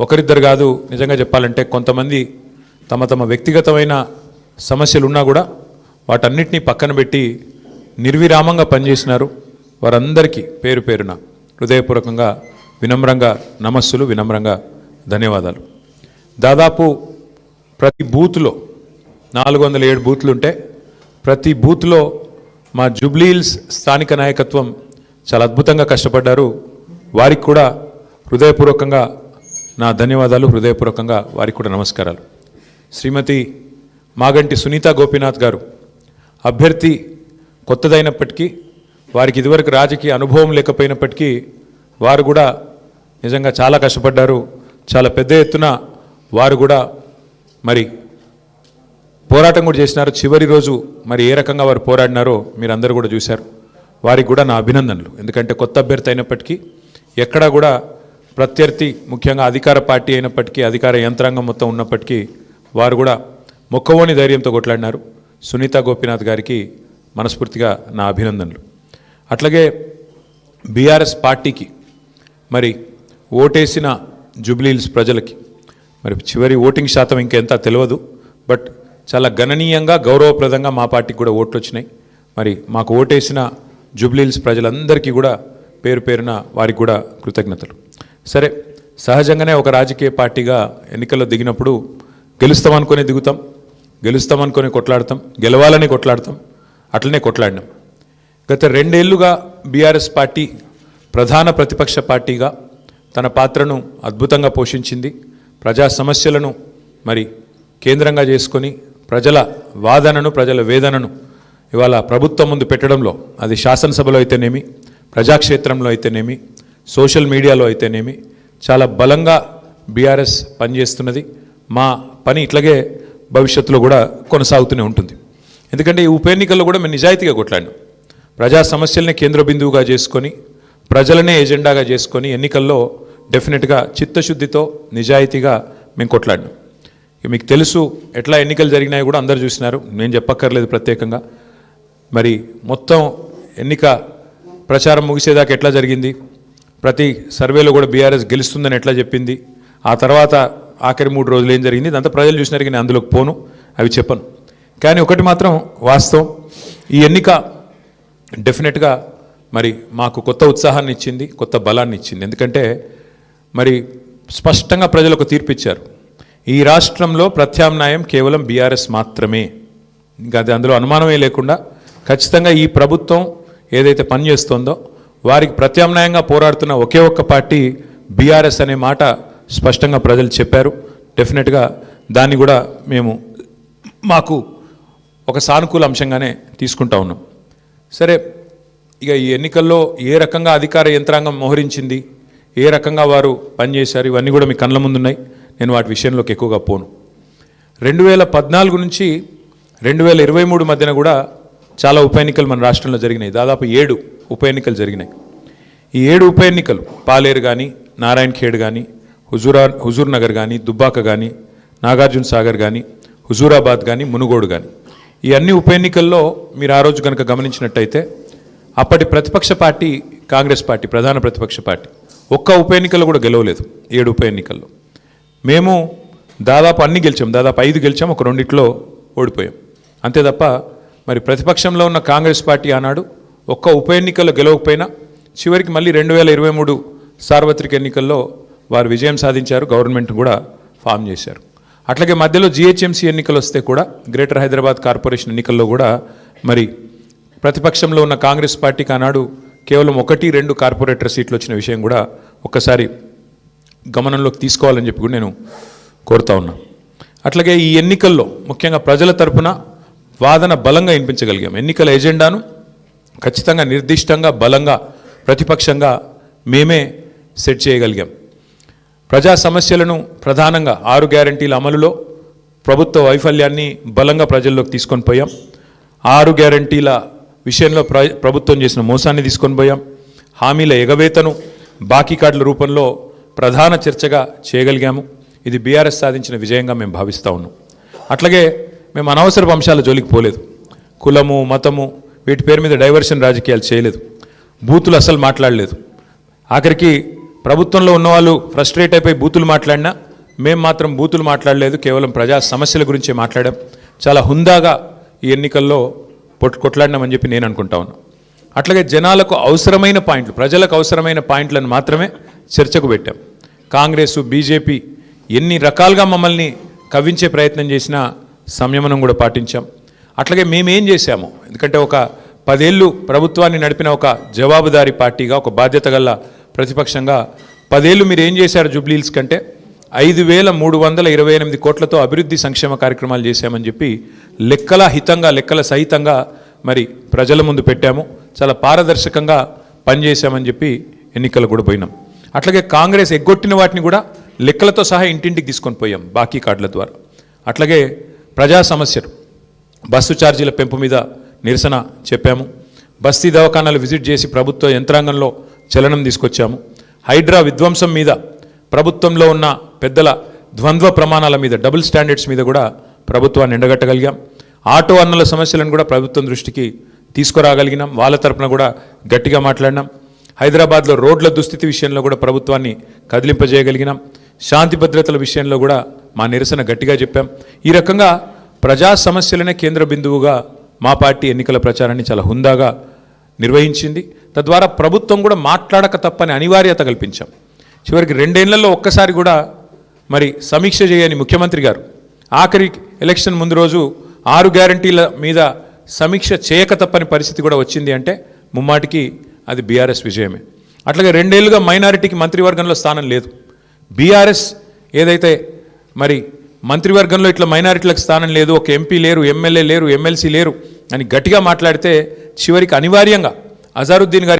ఒకరిద్దరు కాదు నిజంగా చెప్పాలంటే కొంతమంది తమ తమ వ్యక్తిగతమైన సమస్యలు ఉన్నా కూడా వాటన్నిటినీ పక్కన పెట్టి నిర్విరామంగా పనిచేసినారు. వారందరికీ పేరు పేరున హృదయపూర్వకంగా వినమ్రంగా నమస్సులు వినమ్రంగా ధన్యవాదాలు. దాదాపు ప్రతి బూత్లో నాలుగు వందల ఏడు బూత్లు ఉంటే ప్రతి బూత్లో మా జూబ్లీహిల్స్ స్థానిక నాయకత్వం చాలా అద్భుతంగా కష్టపడ్డారు. వారికి కూడా హృదయపూర్వకంగా నా ధన్యవాదాలు హృదయపూర్వకంగా వారికి కూడా నమస్కారాలు. శ్రీమతి మాగంటి సునీత గోపీనాథ్ గారు అభ్యర్థి కొత్తదైనప్పటికీ వారికి ఇదివరకు రాజకీయ అనుభవం లేకపోయినప్పటికీ వారు కూడా నిజంగా చాలా కష్టపడ్డారు చాలా పెద్ద ఎత్తున వారు కూడా మరి పోరాటం కూడా చేసినారు. చివరి రోజు మరి ఏ రకంగా వారు పోరాడినారో మీరు అందరూ కూడా చూశారు. వారికి కూడా నా అభినందనలు. ఎందుకంటే కొత్త అభ్యర్థి అయినప్పటికీ ఎక్కడా కూడా ప్రత్యర్థి ముఖ్యంగా అధికార పార్టీ అయినప్పటికీ అధికార యంత్రాంగం మొత్తం ఉన్నప్పటికీ వారు కూడా మొక్కవోని ధైర్యంతో కొట్లాడినారు. సునీత గోపీనాథ్ గారికి మనస్ఫూర్తిగా నా అభినందనలు. అట్లాగే బీఆర్ఎస్ పార్టీకి మరి ఓటేసిన జూబ్లీహిల్స్ ప్రజలకి మరి చివరి ఓటింగ్ శాతం ఇంకెంత తెలియదు బట్ చాలా గణనీయంగా గౌరవప్రదంగా మా పార్టీకి కూడా ఓట్లు వచ్చినాయి. మరి మాకు ఓటేసిన జూబ్లీహిల్స్ ప్రజలందరికీ కూడా పేరు పేరున వారికి కూడా కృతజ్ఞతలు. సరే సహజంగానే ఒక రాజకీయ పార్టీగా ఎన్నికల్లో దిగినప్పుడు గెలుస్తామనుకొని దిగుతాం గెలుస్తామనుకొని కొట్లాడతాం గెలవాలని కొట్లాడతాం అట్లనే కొట్లాడినాం. గత రెండేళ్ళుగా బీఆర్ఎస్ పార్టీ ప్రధాన ప్రతిపక్ష పార్టీగా తన పాత్రను అద్భుతంగా పోషించింది. ప్రజా సమస్యలను మరి కేంద్రంగా చేసుకొని ప్రజల వాదనను ప్రజల వేదనను ఇవాళ ప్రభుత్వం ముందు పెట్టడంలో అది శాసనసభలో అయితేనేమి ప్రజాక్షేత్రంలో అయితేనేమి సోషల్ మీడియాలో అయితేనేమి చాలా బలంగా బీఆర్ఎస్ పనిచేస్తున్నది. మా పని ఇట్లాగే భవిష్యత్తులో కూడా కొనసాగుతూనే ఉంటుంది. ఎందుకంటే ఈ ఉప ఎన్నికల్లో కూడా మేము నిజాయితీగా కొట్లాడినాం. ప్రజా సమస్యల్ని కేంద్ర బిందువుగా చేసుకొని ప్రజలనే ఎజెండాగా చేసుకొని ఎన్నికల్లో డెఫినెట్గా చిత్తశుద్ధితో నిజాయితీగా మేము కొట్లాడినాం. ఇక మీకు తెలుసు ఎట్లా ఎన్నికలు జరిగినాయి కూడా అందరు చూసినారు. నేను చెప్పక్కర్లేదు ప్రత్యేకంగా. మరి మొత్తం ఎన్నిక ప్రచారం ముగిసేదాకా ఎట్లా జరిగింది? ప్రతి సర్వేలో కూడా బీఆర్ఎస్ గెలుస్తుందని ఎట్లా చెప్పింది? ఆ తర్వాత ఆఖరి మూడు రోజులు ఏం జరిగింది? దాంతో ప్రజలు చూసినారు కానీ నేను అందులోకి పోను అవి చెప్పను. కానీ ఒకటి మాత్రం వాస్తవం ఈ ఎన్నిక డెఫినెట్గా మరి మాకు కొత్త ఉత్సాహాన్ని ఇచ్చింది కొత్త బలాన్ని ఇచ్చింది. ఎందుకంటే మరి స్పష్టంగా ప్రజలకు తీర్పు ఇచ్చారు ఈ రాష్ట్రంలో ప్రత్యామ్నాయం కేవలం బీఆర్ఎస్ మాత్రమే. ఇంకా అది అందులో అనుమానమే లేకుండా ఖచ్చితంగా ఈ ప్రభుత్వం ఏదైతే పనిచేస్తుందో వారికి ప్రత్యామ్నాయంగా పోరాడుతున్న ఒకే ఒక్క పార్టీ బీఆర్ఎస్ అనే మాట స్పష్టంగా ప్రజలు చెప్పారు. డెఫినెట్గా దాన్ని కూడా మేము మాకు ఒక సానుకూల అంశంగానే తీసుకుంటా ఉన్నాం. సరే ఇక ఈ ఎన్నికల్లో ఏ రకంగా అధికార యంత్రాంగం మోహరించింది ఏ రకంగా వారు పనిచేశారు ఇవన్నీ కూడా మీ కళ్ళ ముందున్నాయి. నేను వాటి విషయంలోకి ఎక్కువగా పోను. రెండు వేల పద్నాలుగు నుంచి రెండు వేల ఇరవై మూడు మధ్యన కూడా చాలా ఉప ఎన్నికలు మన రాష్ట్రంలో జరిగినాయి. దాదాపు ఏడు ఉప ఎన్నికలు జరిగినాయి. ఈ ఏడు ఉప ఎన్నికలు పాలేరు కానీ నారాయణ ఖేడ్ కానీ హుజూరా హుజూర్ నగర్ కానీ దుబ్బాక కానీ నాగార్జున సాగర్ కానీ హుజూరాబాద్ కానీ మునుగోడు కానీ ఈ అన్ని ఉప ఎన్నికల్లో మీరు ఆ రోజు కనుక గమనించినట్టయితే అప్పటి ప్రతిపక్ష పార్టీ కాంగ్రెస్ పార్టీ ప్రధాన ప్రతిపక్ష పార్టీ ఒక్క ఉప ఎన్నికల్లో కూడా గెలవలేదు ఏడు ఉప ఎన్నికల్లో. మేము దాదాపు అన్ని గెలిచాం దాదాపు ఐదు గెలిచాం ఒక రెండిట్లో ఓడిపోయాం. అంతే తప్ప మరి ప్రతిపక్షంలో ఉన్న కాంగ్రెస్ పార్టీ ఆనాడు ఒక్క ఉప ఎన్నికల్లో గెలవకపోయినా చివరికి మళ్ళీ రెండు వేల ఇరవై మూడు సార్వత్రిక ఎన్నికల్లో వారు విజయం సాధించారు గవర్నమెంట్ కూడా ఫామ్ చేశారు. అట్లాగే మధ్యలో జిహెచ్ఎంసీ ఎన్నికలు వస్తే కూడా గ్రేటర్ హైదరాబాద్ కార్పొరేషన్ ఎన్నికల్లో కూడా మరి ప్రతిపక్షంలో ఉన్న కాంగ్రెస్ పార్టీకి ఆనాడు కేవలం ఒకటి రెండు కార్పొరేటర్ సీట్లు వచ్చిన విషయం కూడా ఒక్కసారి గమనంలోకి తీసుకోవాలని చెప్పి కూడా నేను కోరుతా ఉన్నా. అట్లాగే ఈ ఎన్నికల్లో ముఖ్యంగా ప్రజల తరపున వాదన బలంగా వినిపించగలిగాం. ఎన్నికల ఎజెండాను ఖచ్చితంగా నిర్దిష్టంగా బలంగా ప్రతిపక్షంగా మేమే సెట్ చేయగలిగాం. ప్రజా సమస్యలను ప్రధానంగా ఆరు గ్యారంటీల అమలులో ప్రభుత్వ వైఫల్యాన్ని బలంగా ప్రజల్లోకి తీసుకొని పోయాం. ఆరు గ్యారంటీల విషయంలో ప్ర ప్రభుత్వం చేసిన మోసాన్ని తీసుకొని పోయాం. హామీల ఎగవేతను బాకీ కార్డుల రూపంలో ప్రధాన చర్చగా చేయగలిగాము. ఇది బీఆర్ఎస్ సాధించిన విజయంగా మేము భావిస్తూ ఉన్నాం. అట్లాగే మేము అనవసరపు అంశాల జోలికి పోలేదు. కులము మతము వీటి పేరు మీద డైవర్షన్ రాజకీయాలు చేయలేదు. బూతులు అసలు మాట్లాడలేదు. ఆఖరికి ప్రభుత్వంలో ఉన్నవాళ్ళు ఫ్రస్ట్రేట్ అయిపోయి బూతులు మాట్లాడినా మేము మాత్రం బూతులు మాట్లాడలేదు కేవలం ప్రజా సమస్యల గురించే మాట్లాడాం. చాలా హుందాగా ఈ ఎన్నికల్లో పొట్ కొట్లాడినామని చెప్పి నేను అనుకుంటా ఉన్నా. అట్లాగే జనాలకు అవసరమైన పాయింట్లు ప్రజలకు అవసరమైన పాయింట్లను మాత్రమే చర్చకు పెట్టాం. కాంగ్రెస్ బీజేపీ ఎన్ని రకాలుగా మమ్మల్ని కవ్వించే ప్రయత్నం చేసినా సంయమనం కూడా పాటించాం. అట్లాగే మేమేం చేశాము? ఎందుకంటే ఒక పదేళ్ళు ప్రభుత్వాన్ని నడిపిన ఒక జవాబుదారీ పార్టీగా ఒక బాధ్యత గల ప్రతిపక్షంగా పదేళ్ళు మీరు ఏం చేశారు జూబ్లీల్స్ కంటే? ఐదు వేల మూడు వందల ఇరవై ఎనిమిది కోట్లతో అభివృద్ధి సంక్షేమ కార్యక్రమాలు చేశామని చెప్పి లెక్కల హితంగా లెక్కల సహితంగా మరి ప్రజల ముందు పెట్టాము. చాలా పారదర్శకంగా పనిచేశామని చెప్పి ఎన్నికలు కూడా పోయినాం. అట్లాగే కాంగ్రెస్ ఎగ్గొట్టిన వాటిని కూడా లెక్కలతో సహా ఇంటింటికి తీసుకొని పోయాం బాకీ కార్డుల ద్వారా. అట్లాగే ప్రజా సమస్యలు. బస్సు ఛార్జీల పెంపు మీద నిరసన చెప్పాము. బస్తీ దవాఖానాలు విజిట్ చేసి ప్రభుత్వ యంత్రాంగంలో చలనం తీసుకొచ్చాము. హైడ్రా విధ్వంసం మీద ప్రభుత్వంలో ఉన్న పెద్దల ద్వంద్వ ప్రమాణాల మీద డబుల్ స్టాండర్డ్స్ మీద కూడా ప్రభుత్వాన్ని ఎండగట్టగలిగాం. ఆటో అన్నల సమస్యలను కూడా ప్రభుత్వం దృష్టికి తీసుకురాగలిగినాం. వాళ్ళ తరపున కూడా గట్టిగా మాట్లాడినాం. హైదరాబాద్లో రోడ్ల దుస్థితి విషయంలో కూడా ప్రభుత్వాన్ని కదిలింపజేయగలిగినాం. శాంతి భద్రతల విషయంలో కూడా మా నిరసన గట్టిగా చెప్పాం. ఈ రకంగా ప్రజా సమస్యలనే కేంద్ర బిందువుగా మా పార్టీ ఎన్నికల ప్రచారాన్ని చాలా హుందాగా నిర్వహించింది. తద్వారా ప్రభుత్వం కూడా మాట్లాడక తప్పని అనివార్యత కల్పించాం. చివరికి రెండేళ్ళలో ఒక్కసారి కూడా మరి సమీక్ష చేయని ముఖ్యమంత్రి గారు ఆఖరి ఎలక్షన్ ముందు రోజు ఆరు గ్యారంటీల మీద సమీక్ష చేయక తప్పని పరిస్థితి కూడా వచ్చింది అంటే ముమ్మాటికి అది బీఆర్ఎస్ విజయమే. అట్లాగే రెండేళ్ళుగా మైనారిటీకి మంత్రివర్గంలో స్థానం లేదు. బీఆర్ఎస్ ఏదైతే మరి మంత్రివర్గంలో ఇట్లా మైనారిటీలకు స్థానం లేదు ఒక ఎంపీ లేరు ఎమ్మెల్యే లేరు ఎమ్మెల్సీ లేరు అని గట్టిగా మాట్లాడితే చివరికి అనివార్యంగా అజారుద్దీన్ గారి